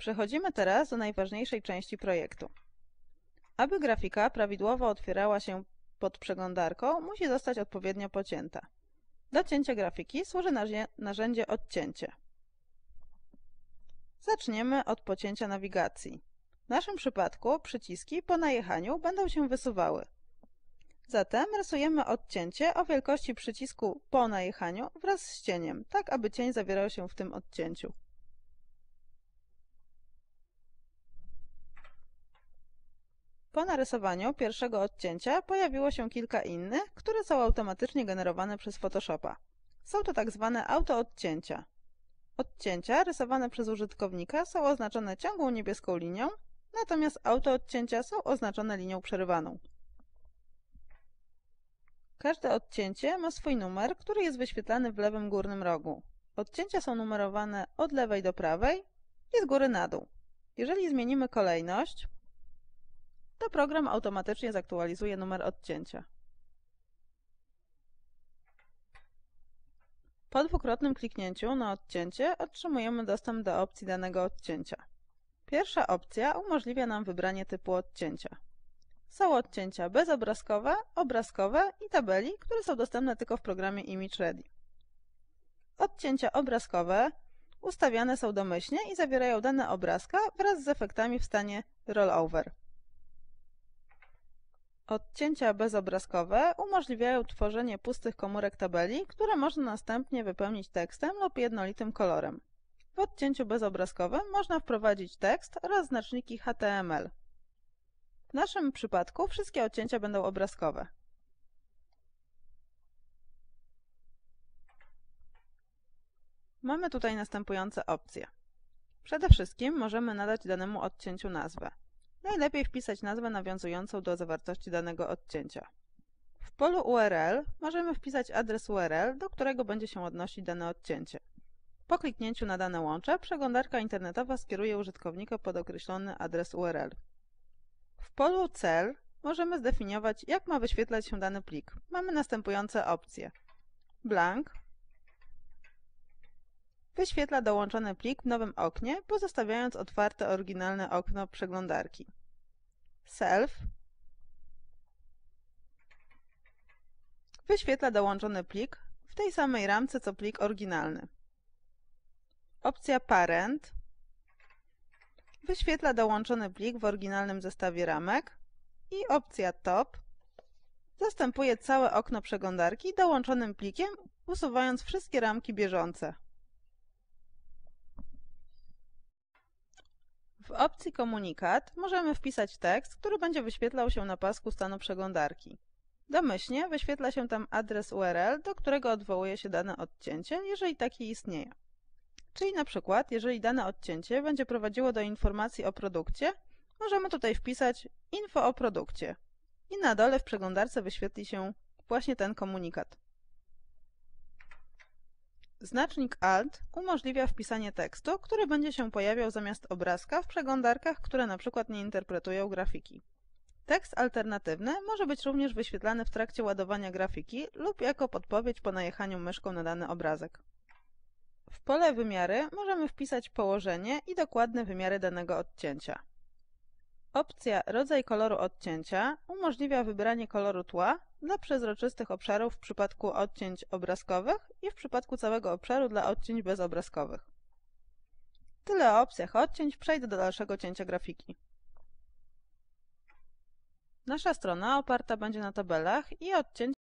Przechodzimy teraz do najważniejszej części projektu. Aby grafika prawidłowo otwierała się pod przeglądarką, musi zostać odpowiednio pocięta. Do cięcia grafiki służy narzędzie odcięcie. Zaczniemy od pocięcia nawigacji. W naszym przypadku przyciski po najechaniu będą się wysuwały. Zatem rysujemy odcięcie o wielkości przycisku po najechaniu wraz z cieniem, tak aby cień zawierał się w tym odcięciu. Po narysowaniu pierwszego odcięcia pojawiło się kilka innych, które są automatycznie generowane przez Photoshopa. Są to tak zwane autoodcięcia. Odcięcia rysowane przez użytkownika są oznaczone ciągłą niebieską linią, natomiast autoodcięcia są oznaczone linią przerywaną. Każde odcięcie ma swój numer, który jest wyświetlany w lewym górnym rogu. Odcięcia są numerowane od lewej do prawej i z góry na dół. Jeżeli zmienimy kolejność, to program automatycznie zaktualizuje numer odcięcia. Po dwukrotnym kliknięciu na odcięcie otrzymujemy dostęp do opcji danego odcięcia. Pierwsza opcja umożliwia nam wybranie typu odcięcia. Są odcięcia bezobrazkowe, obrazkowe i tabeli, które są dostępne tylko w programie Image Ready. Odcięcia obrazkowe ustawiane są domyślnie i zawierają dane obrazka wraz z efektami w stanie rollover. Odcięcia bezobrazkowe umożliwiają tworzenie pustych komórek tabeli, które można następnie wypełnić tekstem lub jednolitym kolorem. W odcięciu bezobrazkowym można wprowadzić tekst oraz znaczniki HTML. W naszym przypadku wszystkie odcięcia będą obrazkowe. Mamy tutaj następujące opcje. Przede wszystkim możemy nadać danemu odcięciu nazwę. Najlepiej wpisać nazwę nawiązującą do zawartości danego odcięcia. W polu URL możemy wpisać adres URL, do którego będzie się odnosić dane odcięcie. Po kliknięciu na dane łącze, przeglądarka internetowa skieruje użytkownika pod określony adres URL. W polu cel możemy zdefiniować, jak ma wyświetlać się dany plik. Mamy następujące opcje. Blank wyświetla dołączony plik w nowym oknie, pozostawiając otwarte oryginalne okno przeglądarki. Self wyświetla dołączony plik w tej samej ramce co plik oryginalny. Opcja Parent wyświetla dołączony plik w oryginalnym zestawie ramek i opcja Top zastępuje całe okno przeglądarki dołączonym plikiem, usuwając wszystkie ramki bieżące. W opcji Komunikat możemy wpisać tekst, który będzie wyświetlał się na pasku stanu przeglądarki. Domyślnie wyświetla się tam adres URL, do którego odwołuje się dane odcięcie, jeżeli taki istnieje. Czyli na przykład, jeżeli dane odcięcie będzie prowadziło do informacji o produkcie, możemy tutaj wpisać info o produkcie i na dole w przeglądarce wyświetli się właśnie ten komunikat. Znacznik Alt umożliwia wpisanie tekstu, który będzie się pojawiał zamiast obrazka w przeglądarkach, które na przykład nie interpretują grafiki. Tekst alternatywny może być również wyświetlany w trakcie ładowania grafiki lub jako podpowiedź po najechaniu myszką na dany obrazek. W pole wymiary możemy wpisać położenie i dokładne wymiary danego odcięcia. Opcja Rodzaj koloru odcięcia umożliwia wybranie koloru tła dla przezroczystych obszarów w przypadku odcięć obrazkowych i w przypadku całego obszaru dla odcięć bezobrazkowych. Tyle o opcjach odcięć, przejdę do dalszego cięcia grafiki. Nasza strona oparta będzie na tabelach i odcięć